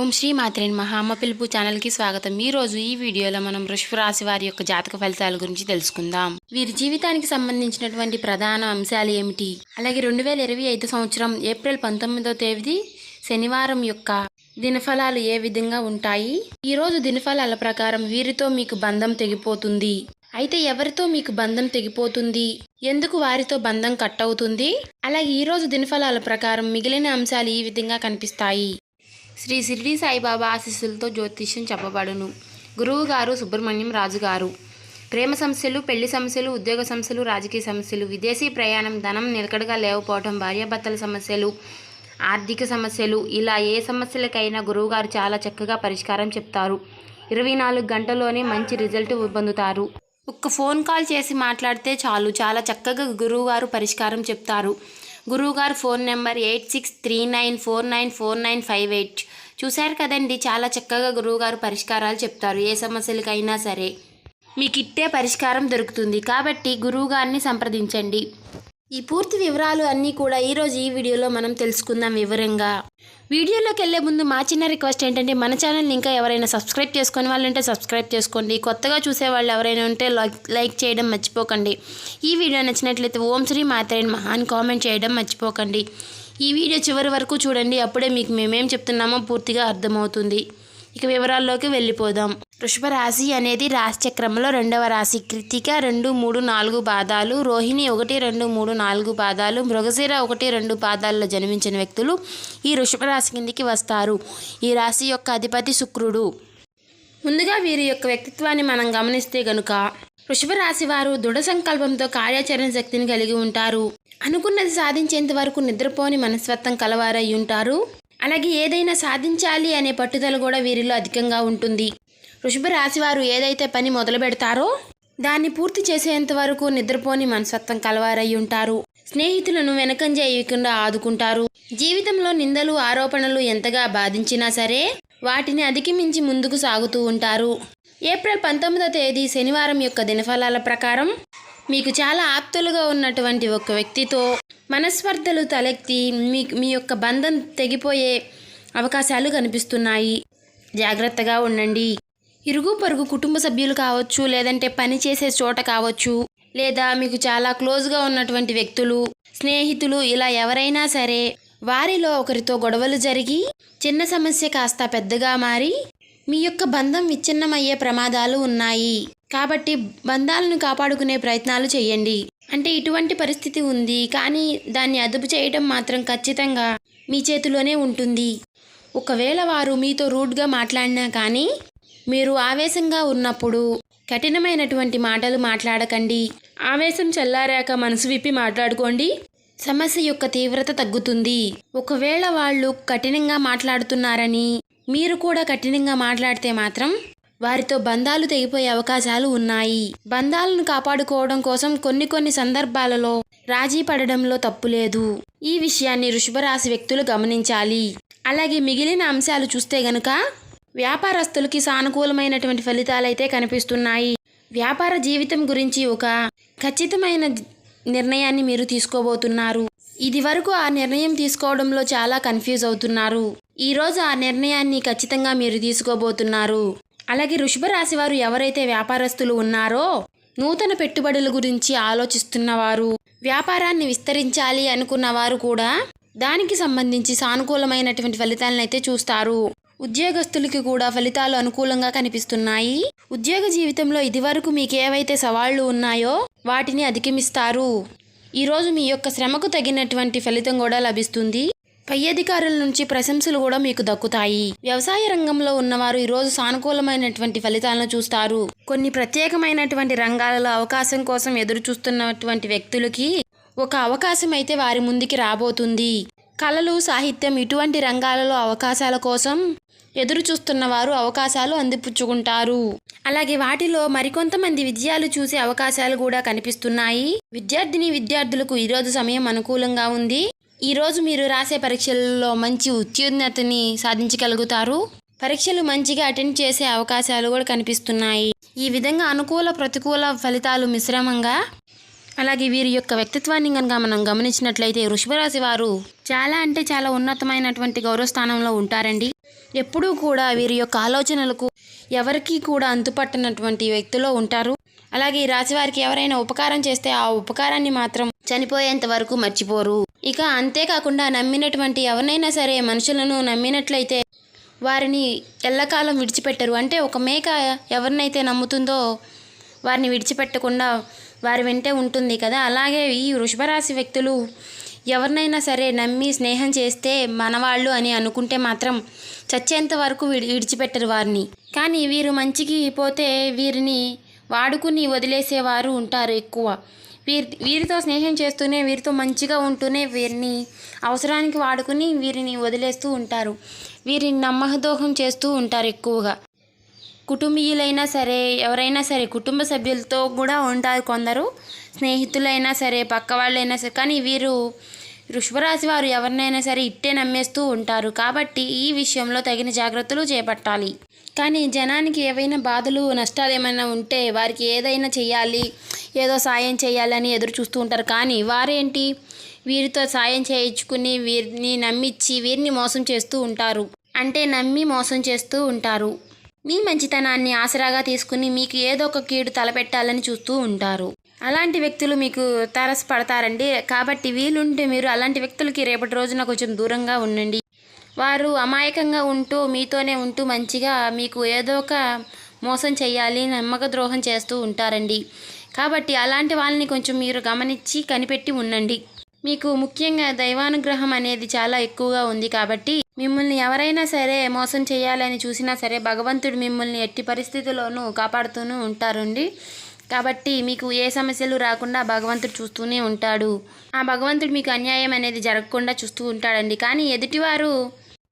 ఓం శ్రీ మాత్రేని మహా అమ్మ పిలుపు ఛానల్కి స్వాగతం. ఈ రోజు ఈ వీడియోలో మనం వృషభ రాశి వారి యొక్క జాతక ఫలితాల గురించి తెలుసుకుందాం. వీరి జీవితానికి సంబంధించినటువంటి ప్రధాన అంశాలు ఏమిటి? అలాగే రెండు వేల ఇరవై ఐదు సంవత్సరం ఏప్రిల్ పంతొమ్మిదో తేదీ శనివారం యొక్క దినఫలాలు ఏ విధంగా ఉంటాయి? ఈ రోజు దినఫలాల ప్రకారం వీరితో మీకు బంధం తెగిపోతుంది. అయితే ఎవరితో మీకు బంధం తెగిపోతుంది? ఎందుకు వారితో బంధం కట్ అవుతుంది? అలాగే ఈరోజు దినఫలాల ప్రకారం మిగిలిన అంశాలు ఈ విధంగా కనిపిస్తాయి. శ్రీ షిరిడి సాయిబాబా ఆశీస్సులతో జ్యోతిష్యం చెప్పబడును. గురువు గారు సుబ్రహ్మణ్యం రాజు గారు. ప్రేమ సమస్యలు పెళ్ళి సమస్యలు ఉద్యోగ సమస్యలు రాజకీయ సమస్యలు విదేశీ ప్రయాణం ధనం నిలకడగా లేకపోవటం భార్యాభర్తల సమస్యలు ఆర్థిక సమస్యలు ఇలా ఏ సమస్యలకైనా గురువుగారు చాలా చక్కగా పరిష్కారం చెప్తారు. ఇరవై నాలుగు గంటల్లోనే మంచి రిజల్ట్ పొందుతారు. ఒక్క ఫోన్ కాల్ చేసి మాట్లాడితే చాలు. చాలా చక్కగా గురువుగారు పరిష్కారం చెప్తారు. గురువుగారు phone number eight six three nine four nine four nine five eight. చూశారు కదండి చాలా చక్కగా గురువుగారు పరిష్కారాలు చెప్తారు ఏ సమస్యలకైనా సరే. మీకు ఇట్టే పరిష్కారం దొరుకుతుంది. కాబట్టి గురువుగారిని సంప్రదించండి. ఈ పూర్తి వివరాలు అన్నీ కూడా ఈరోజు ఈ వీడియోలో మనం తెలుసుకుందాం వివరంగా. వీడియోలోకి వెళ్ళే ముందు మా చిన్న రిక్వెస్ట్ ఏంటంటే మన ఛానల్ని ఇంకా ఎవరైనా సబ్స్క్రైబ్ చేసుకుని వాళ్ళంటే సబ్స్క్రైబ్ చేసుకోండి. కొత్తగా చూసే వాళ్ళు ఎవరైనా ఉంటే లైక్ లైక్ చేయడం మర్చిపోకండి. ఈ వీడియో నచ్చినట్లయితే ఓం శ్రీ మాత్రేన్ మహాన్ కామెంట్ చేయడం మర్చిపోకండి. ఈ వీడియో చివరి వరకు చూడండి. అప్పుడే మీకు మేమేం చెప్తున్నామో పూర్తిగా అర్థమవుతుంది. ఇక వివరాల్లోకి వెళ్ళిపోదాం. వృషభ రాశి అనేది రాశిచక్రంలో రెండవ రాశి. కృతిక రెండు మూడు నాలుగు పాదాలు. రోహిణి ఒకటి రెండు మూడు నాలుగు పాదాలు. మృగశిర ఒకటి రెండు పాదాల్లో జన్మించిన వ్యక్తులు ఈ వృషభ రాశి కిందికి వస్తారు. ఈ రాశి యొక్క అధిపతి శుక్రుడు. ముందుగా వీరి యొక్క వ్యక్తిత్వాన్ని మనం గమనిస్తే గనుక వృషభ రాశి వారు దృఢ సంకల్పంతో కార్యాచరణ శక్తిని కలిగి ఉంటారు. అనుకున్నది సాధించేంత వరకు నిద్రపోని మనస్తత్వం కలవారై ఉంటారు. అలాగే ఏదైనా సాధించాలి అనే పట్టుదల కూడా వీరిలో అధికంగా ఉంటుంది. వృషభ రాశి వారు ఏదైతే పని మొదలు పెడతారో దాన్ని పూర్తి చేసేంత వరకు నిద్రపోని మనస్తత్వం కలవారై ఉంటారు. స్నేహితులను వెనకంజేయకుండా ఆదుకుంటారు. జీవితంలో నిందలు ఆరోపణలు ఎంతగా బాధించినా సరే వాటిని అధిగమించి ముందుకు సాగుతూ ఉంటారు. ఏప్రిల్ పంతొమ్మిదో తేదీ శనివారం యొక్క దినఫలాల ప్రకారం మీకు చాలా ఆప్తులుగా ఉన్నటువంటి ఒక వ్యక్తితో మనస్పర్ధలు తలెత్తి మీ మీ యొక్క బంధం తెగిపోయే అవకాశాలు కనిపిస్తున్నాయి. జాగ్రత్తగా ఉండండి. ఇరుగు పొరుగు కుటుంబ సభ్యులు కావచ్చు లేదంటే పని చేసే చోట కావచ్చు లేదా మీకు చాలా క్లోజ్గా ఉన్నటువంటి వ్యక్తులు స్నేహితులు ఇలా ఎవరైనా సరే వారిలో ఒకరితో గొడవలు జరిగి చిన్న సమస్య కాస్త పెద్దగా మారి మీ యొక్క బంధం విచ్ఛిన్నమయ్యే ప్రమాదాలు ఉన్నాయి. కాబట్టి బంధాలను కాపాడుకునే ప్రయత్నాలు చేయండి. అంటే ఇటువంటి పరిస్థితి ఉంది కానీ దాన్ని అదుపు చేయడం మాత్రం ఖచ్చితంగా మీ చేతిలోనే ఉంటుంది. ఒకవేళ వారు మీతో రూడ్గా మాట్లాడినా కానీ మీరు ఆవేశంగా ఉన్నప్పుడు కఠినమైనటువంటి మాటలు మాట్లాడకండి. ఆవేశం చల్లారాక మనసు విప్పి మాట్లాడుకోండి. సమస్య యొక్క తీవ్రత తగ్గుతుంది. ఒకవేళ వాళ్ళు కఠినంగా మాట్లాడుతున్నారని మీరు కూడా కఠినంగా మాట్లాడితే మాత్రం వారితో బంధాలు తెగిపోయే అవకాశాలు ఉన్నాయి. బంధాలను కాపాడుకోవడం కోసం కొన్ని కొన్ని సందర్భాలలో రాజీ పడడంలో తప్పు లేదు. ఈ విషయాన్ని వృషభరాశి వ్యక్తులు గమనించాలి. అలాగే మిగిలిన అంశాలు చూస్తే గనుక వ్యాపారస్తులకి సానుకూలమైనటువంటి ఫలితాలైతే కనిపిస్తున్నాయి. వ్యాపార జీవితం గురించి ఒక ఖచ్చితమైన నిర్ణయాన్ని మీరు తీసుకోబోతున్నారు. ఇది వరకు ఆ నిర్ణయం తీసుకోవడంలో చాలా కన్ఫ్యూజ్ అవుతున్నారు. ఈరోజు ఆ నిర్ణయాన్ని ఖచ్చితంగా మీరు తీసుకోబోతున్నారు. అలాగే వృషభ రాశి వారు ఎవరైతే వ్యాపారస్తులు ఉన్నారో నూతన పెట్టుబడుల గురించి ఆలోచిస్తున్నవారు వ్యాపారాన్ని విస్తరించాలి అనుకున్న వారు కూడా దానికి సంబంధించి సానుకూలమైనటువంటి ఫలితాలను అయితే చూస్తారు. ఉద్యోగస్తులకి కూడా ఫలితాలు అనుకూలంగా కనిపిస్తున్నాయి. ఉద్యోగ జీవితంలో ఇదివరకు మీకు ఏవైతే సవాళ్ళు ఉన్నాయో వాటిని అధిగమిస్తారు. ఈరోజు మీ యొక్క శ్రమకు తగినటువంటి ఫలితం కూడా లభిస్తుంది. పై అధికారుల నుంచి ప్రశంసలు కూడా మీకు దక్కుతాయి. వ్యవసాయ రంగంలో ఉన్నవారు ఈరోజు సానుకూలమైనటువంటి ఫలితాలను చూస్తారు. కొన్ని ప్రత్యేకమైనటువంటి రంగాలలో అవకాశం కోసం ఎదురు చూస్తున్నటువంటి వ్యక్తులకి ఒక అవకాశం అయితే వారి ముందుకి రాబోతుంది. కళలు సాహిత్యం ఇటువంటి రంగాలలో అవకాశాల కోసం ఎదురు చూస్తున్న వారు అవకాశాలు అందిపుచ్చుకుంటారు. అలాగే వాటిలో మరికొంతమంది విజయాలు చూసే అవకాశాలు కూడా కనిపిస్తున్నాయి. విద్యార్థిని విద్యార్థులకు ఈరోజు సమయం అనుకూలంగా ఉంది. ఈరోజు మీరు రాసే పరీక్షలలో మంచి ఉత్తీర్ణతని సాధించగలుగుతారు. పరీక్షలు మంచిగా అటెండ్ చేసే అవకాశాలు కూడా కనిపిస్తున్నాయి. ఈ విధంగా అనుకూల ప్రతికూల ఫలితాలు మిశ్రమంగా అలాగే వీరి యొక్క వ్యక్తిత్వాన్ని కనుక మనం గమనించినట్లయితే వృషభరాశి వారు చాలా అంటే చాలా ఉన్నతమైనటువంటి గౌరవ స్థానంలో ఉంటారండి. ఎప్పుడూ కూడా వీరి యొక్క ఆలోచనలకు ఎవరికీ కూడా అంతుపట్టనటువంటి వ్యక్తిలో ఉంటారు. అలాగే ఈ రాశి వారికి ఎవరైనా ఉపకారం చేస్తే ఆ ఉపకారాన్ని మాత్రం చనిపోయేంత వరకు మర్చిపోరు. ఇక అంతేకాకుండా నమ్మినటువంటి ఎవరినైనా సరే మనుషులను నమ్మినట్లయితే వారిని ఎల్లకాలం విడిచిపెట్టరు. అంటే ఒక మేక ఎవరినైతే నమ్ముతుందో వారిని విడిచిపెట్టకుండా వారి వెంటే ఉంటుంది కదా. అలాగే ఈ వృషభరాశి వ్యక్తులు ఎవరినైనా సరే నమ్మి స్నేహం చేస్తే మనవాళ్ళు అని అనుకుంటే మాత్రం చచ్చేంత వరకు విడి విడిచిపెట్టరు వారిని. కానీ వీరు మంచికి పోతే వీరిని వాడుకుని వదిలేసేవారు ఉంటారు ఎక్కువ. వీరి వీరితో స్నేహం చేస్తూనే వీరితో మంచిగా ఉంటూనే వీరిని అవసరానికి వాడుకుని వీరిని వదిలేస్తూ ఉంటారు. వీరిని నమ్మహదోహం చేస్తూ ఉంటారు ఎక్కువగా. కుటుంబీయులైనా సరే ఎవరైనా సరే కుటుంబ సభ్యులతో కూడా ఉంటారు కొందరు. స్నేహితులైనా సరే పక్క వాళ్ళైనా సరే కానీ వీరు వృషభరాశి వారు ఎవరినైనా సరే ఇట్టే నమ్మేస్తూ ఉంటారు. కాబట్టి ఈ విషయంలో తగిన జాగ్రత్తలు చేపట్టాలి. కానీ జనానికి ఏవైనా బాధలు నష్టాలు ఏమైనా ఉంటే వారికి ఏదైనా చేయాలి ఏదో సాయం చేయాలని ఎదురు చూస్తూ ఉంటారు. కానీ వారేంటి? వీరితో సాయం చేయించుకుని వీరిని నమ్మించి వీరిని మోసం చేస్తూ ఉంటారు. అంటే నమ్మి మోసం చేస్తూ ఉంటారు. మీ మంచితనాన్ని ఆసరాగా తీసుకుని మీకు ఏదో ఒక కీడు తలపెట్టాలని చూస్తూ ఉంటారు. అలాంటి వ్యక్తులు మీకు తారసపడతారండి. కాబట్టి వీలుంటే మీరు అలాంటి వ్యక్తులకి రేపటి రోజున కొంచెం దూరంగా ఉండండి. వారు అమాయకంగా ఉంటూ మీతోనే ఉంటూ మంచిగా మీకు ఏదో ఒక మోసం చేయాలి నమ్మక ద్రోహం చేస్తూ ఉంటారండి. కాబట్టి అలాంటి వాళ్ళని కొంచెం మీరు గమనించి కనిపెట్టి ఉండండి. మీకు ముఖ్యంగా దైవానుగ్రహం అనేది చాలా ఎక్కువగా ఉంది కాబట్టి మిమ్మల్ని ఎవరైనా సరే మోసం చేయాలని చూసినా సరే భగవంతుడు మిమ్మల్ని ఎట్టి పరిస్థితుల్లోనూ కాపాడుతూనే ఉంటారండి. కాబట్టి మీకు ఏ సమస్యలు రాకుండా భగవంతుడు చూస్తూనే ఉంటాడు. ఆ భగవంతుడు మీకు అన్యాయం అనేది జరగకుండా చూస్తూ ఉంటాడండి. కానీ ఎదుటివారు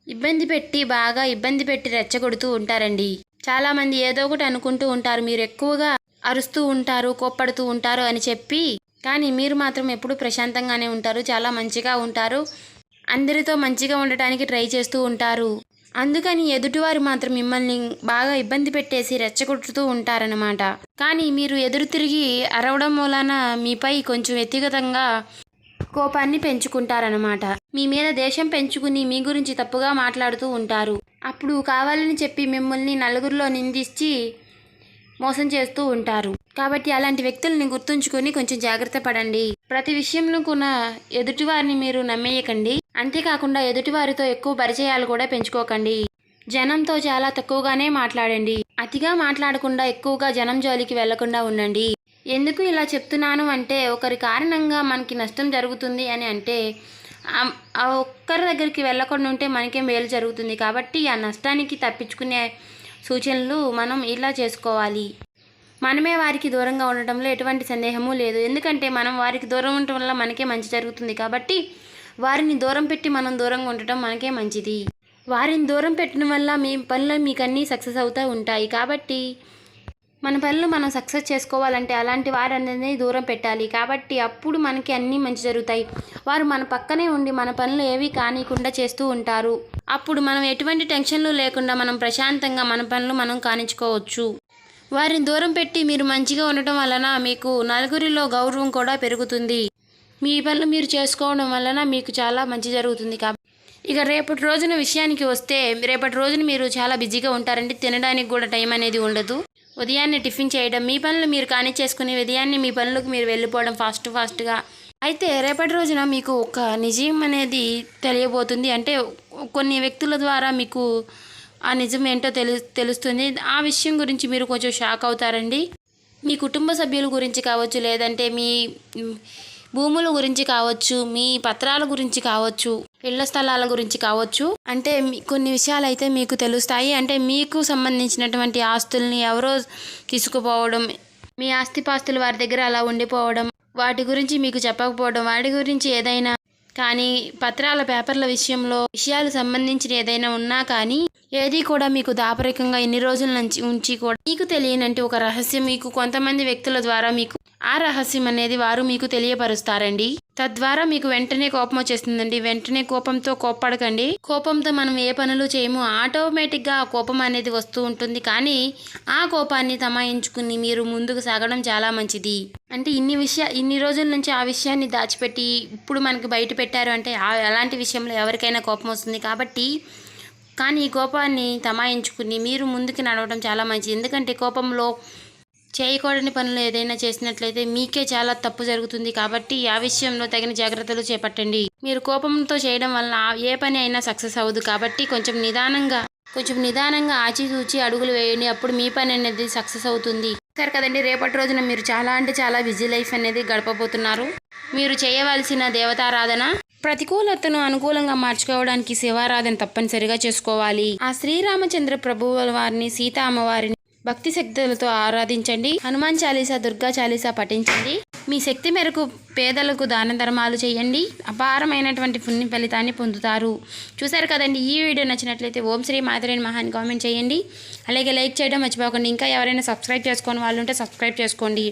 ఇబ్బంది పెట్టి బాగా ఇబ్బంది పెట్టి రెచ్చగొడుతూ ఉంటారండి. చాలామంది ఏదో ఒకటి అనుకుంటూ ఉంటారు. మీరు ఎక్కువగా అరుస్తూ ఉంటారు కోప్పడుతూ ఉంటారు అని చెప్పి కానీ మీరు మాత్రం ఎప్పుడూ ప్రశాంతంగానే ఉంటారు చాలా మంచిగా ఉంటారు. అందరితో మంచిగా ఉండటానికి ట్రై చేస్తూ ఉంటారు. అందుకని ఎదుటివారు మాత్రం మిమ్మల్ని బాగా ఇబ్బంది పెట్టేసి రెచ్చగొట్టుతూ ఉంటారనమాట కానీ మీరు ఎదురు తిరిగి అరవడం మూలాన మీపై కొంచెం వ్యక్తిగతంగా కోపాన్ని పెంచుకుంటారనమాట మీ మీద దేశం పెంచుకుని మీ గురించి తప్పుగా మాట్లాడుతూ ఉంటారు. అప్పుడు కావాలని చెప్పి మిమ్మల్ని నలుగురిలో నిందించి మోసం చేస్తూ ఉంటారు. కాబట్టి అలాంటి వ్యక్తుల్ని గుర్తుంచుకొని కొంచెం జాగ్రత్త పడండి. ప్రతి విషయంలో కూడా ఎదుటివారిని మీరు నమ్మేయకండి. అంతేకాకుండా ఎదుటివారితో ఎక్కువ పరిచయాలు కూడా పెంచుకోకండి. జనంతో చాలా తక్కువగానే మాట్లాడండి. అతిగా మాట్లాడకుండా ఎక్కువగా జనం జోలికి వెళ్ళకుండా ఉండండి. ఎందుకు ఇలా చెప్తున్నాను అంటే ఒకరి కారణంగా మనకి నష్టం జరుగుతుంది అని అంటే ఆ- ఆ ఒక్కరి దగ్గరికి వెళ్ళకుండా ఉంటే మనకే మేలు జరుగుతుంది. కాబట్టి ఆ నష్టానికి తప్పించుకునే సూచనలు మనం ఇలా చేసుకోవాలి. మనమే వారికి దూరంగా ఉండటంలో ఎటువంటి సందేహము లేదు. ఎందుకంటే మనం వారికి దూరం ఉండటం వల్ల మనకే మంచి జరుగుతుంది కాబట్టి వారిని దూరం పెట్టి మనం దూరంగా ఉండటం మనకే మంచిది. వారిని దూరం పెట్టడం వల్ల మీ పనులు మీకు అన్నీ సక్సెస్ అవుతూ ఉంటాయి. కాబట్టి మన పనులు మనం సక్సెస్ చేసుకోవాలంటే అలాంటి వారు దూరం పెట్టాలి. కాబట్టి అప్పుడు మనకి అన్నీ మంచి జరుగుతాయి. వారు మన పక్కనే ఉండి మన పనులు ఏవి కానికుండా చేస్తూ ఉంటారు. అప్పుడు మనం ఎటువంటి టెన్షన్లు లేకుండా మనం ప్రశాంతంగా మన పనులు మనం కానించుకోవచ్చు. వారిని దూరం పెట్టి మీరు మంచిగా ఉండటం వలన మీకు నలుగురిలో గౌరవం కూడా పెరుగుతుంది. మీ పనులు మీరు చేసుకోవడం వలన మీకు చాలా మంచి జరుగుతుంది కాబట్టి ఇక రేపటి రోజున విషయానికి వస్తే రేపటి రోజున మీరు చాలా బిజీగా ఉంటారండి. తినడానికి కూడా టైం అనేది ఉండదు. ఉదయాన్నే టిఫిన్ చేయడం మీ పనులు మీరు కానీ చేసుకుని ఉదయాన్నే మీ పనులకు మీరు వెళ్ళిపోవడం ఫాస్ట్ ఫాస్ట్గా. అయితే రేపటి రోజున మీకు ఒక నిజం అనేది తెలియబోతుంది. అంటే కొన్ని వ్యక్తుల ద్వారా మీకు ఆ నిజం ఏంటో తెలు తెలుస్తుంది. ఆ విషయం గురించి మీరు కొంచెం షాక్ అవుతారండి. మీ కుటుంబ సభ్యుల గురించి కావచ్చు లేదంటే మీ భూముల గురించి కావచ్చు మీ పత్రాల గురించి కావచ్చు ఇళ్ళ స్థలాల గురించి కావచ్చు. అంటే కొన్ని విషయాలు అయితే మీకు తెలుస్తాయి. అంటే మీకు సంబంధించినటువంటి ఆస్తుల్ని ఎవరో తీసుకుపోవడం మీ ఆస్తిపాస్తులు వారి దగ్గర అలా ఉండిపోవడం వాటి గురించి మీకు చెప్పకపోవడం వాటి గురించి ఏదైనా కానీ పత్రాల పేపర్ల విషయంలో విషయాలు సంబంధించిన ఏదైనా ఉన్నా కానీ ఏది కూడా మీకు దాపరికంగా ఎన్ని రోజుల నుంచి ఉంచి కూడా మీకు తెలియనంటే ఒక రహస్యం. మీకు కొంతమంది వ్యక్తుల ద్వారా మీకు ఆ రహస్యం అనేది వారు మీకు తెలియపరుస్తారండి. తద్వారా మీకు వెంటనే కోపం వచ్చేస్తుందండి. వెంటనే కోపంతో కోప్పడకండి. కోపంతో మనం ఏ పనులు చేయము. ఆటోమేటిక్గా ఆ కోపం అనేది వస్తూ ఉంటుంది. కానీ ఆ కోపాన్ని తమాయించుకుని మీరు ముందుకు సాగడం చాలా మంచిది. అంటే ఇన్ని విషయా ఇన్ని రోజుల నుంచి ఆ విషయాన్ని దాచిపెట్టి ఇప్పుడు మనకి బయట పెట్టారు అంటే ఆ- అలాంటి విషయంలో ఎవరికైనా కోపం వస్తుంది కాబట్టి కానీ ఈ కోపాన్ని తమాయించుకుని మీరు ముందుకు నడవడం చాలా మంచిది. ఎందుకంటే కోపంలో చేయకూడని పనులు ఏదైనా చేసినట్లయితే మీకే చాలా తప్పు జరుగుతుంది కాబట్టి ఆ విషయంలో తగిన జాగ్రత్తలు చేపట్టండి. మీరు కోపంతో చేయడం వలన ఆ- ఏ పని అయినా సక్సెస్ అవ్వదు కాబట్టి కొంచెం నిదానంగా కొంచెం నిదానంగా ఆచితూచి అడుగులు వేయండి. అప్పుడు మీ పని అనేది సక్సెస్ అవుతుంది. సరే కదండి రేపటి రోజున మీరు చాలా అంటే చాలా బిజీ లైఫ్ అనేది గడపబోతున్నారు. మీరు చేయవలసిన దేవతారాధన? ప్రతికూలతను అనుకూలంగా మార్చుకోవడానికి శివారాధన తప్పనిసరిగా చేసుకోవాలి. ఆ శ్రీరామచంద్ర ప్రభువుల వారిని సీతా అమ్మవారిని భక్తి శక్తులతో ఆరాధించండి. హనుమాన్ చాలీసా దుర్గా చాలీసా పఠించండి. మీ శక్తి మేరకు పేదలకు దాన ధర్మాలు చేయండి. అపారమైనటువంటి పుణ్య ఫలితాన్ని పొందుతారు. చూసారు కదండి ఈ వీడియో నచ్చినట్లయితే ఓం శ్రీ మాధురేని మహాన్ కామెంట్ చేయండి. అలాగే లైక్ చేయడం మర్చిపోకండి. ఇంకా ఎవరైనా సబ్స్క్రైబ్ చేసుకోని వాళ్ళు ఉంటే సబ్స్క్రైబ్ చేసుకోండి.